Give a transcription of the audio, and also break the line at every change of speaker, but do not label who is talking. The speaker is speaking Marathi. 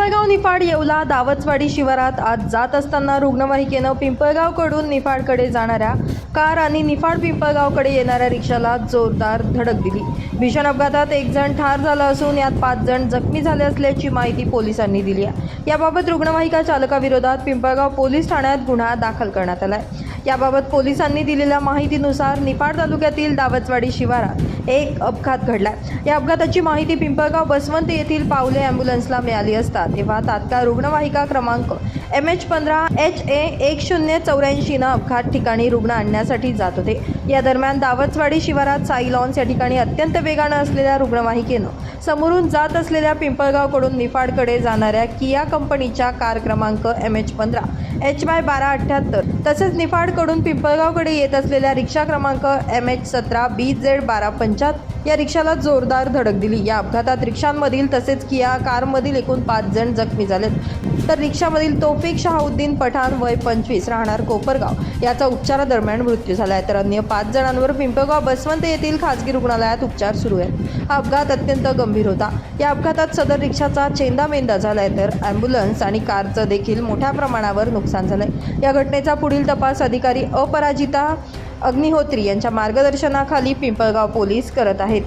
पिंपळगाव निफाड येवला दावतवाडी शिवारात आज जात असताना रुग्णवाहिकेनं पिंपळगावकडून निफाडकडे जाणाऱ्या कार आणि निफाड पिंपळगावकडे येणाऱ्या रिक्षाला जोरदार धडक दिली. भीषण अपघातात एक जण ठार झाला असून यात पाच जण जखमी झाले असल्याची माहिती पोलिसांनी दिली आहे. याबाबत रुग्णवाहिका चालकाविरोधात पिंपळगाव पोलीस ठाण्यात गुन्हा दाखल करण्यात आला आहे याबाबत पोलिसांनी दिलेल्या माहितीनुसार निफाड तालुक्यातील दावतवाडी शिवारात एक अपघात घडला या अपघाताची माहिती पिंपळगाव बसवंत येथील पावले अँब्युलन्सला मिळाली असता तेव्हा तात्काळ रुग्णवाहिका क्रमांक एम एच पंधरा एच ए एक शून्य चौऱ्याऐंशीनं अपघात ठिकाणी रुग्ण आणण्यासाठी जात होते. या दरम्यान दावतवाडी शिवारात साई लॉन्स या ठिकाणी अत्यंत वेगानं असलेल्या रुग्णवाहिकेनं समोरून जात असलेल्या पिंपळगावकडून निफाडकडे जाणाऱ्या किया कंपनीच्या कार क्रमांक एम एच पंधरा एच वाय बारा अठ्ठ्याहत्तर तसेच निफाड निफाडकडून पिंपळगावकडे येत असलेल्या रिक्षा क्रमांक एम एच सतरा बी झेड बारा पंचात या रिक्षाला जोरदार धडक दिली. या अपघातात रिक्षांमधील तसेच किया कारमधील एकूण पाच जण जखमी झालेत. तर रिक्षामधील तोफिक शहाउद्दीन पठाण वय पंचवीस राहणार कोपरगाव. याचा उपचारादरम्यान मृत्यू झाला आहे तर अन्य पाच जणांवर पिंपळगाव बसवंत येथील खासगी रुग्णालयात उपचार सुरू आहेत. हा अपघात अत्यंत गंभीर होता. या अपघातात सदर रिक्षाचा चेंदामेंदा झालाय. तर ॲम्ब्युलन्स आणि कारचं देखील मोठ्या प्रमाणावर नुकसान झालंय. या घटनेचा पुढील तपास अधिक अधिकारी अपराजिता अग्निहोत्री यांच्या मार्गदर्शनाखाली पिंपळगाव पोलीस करत आहेत.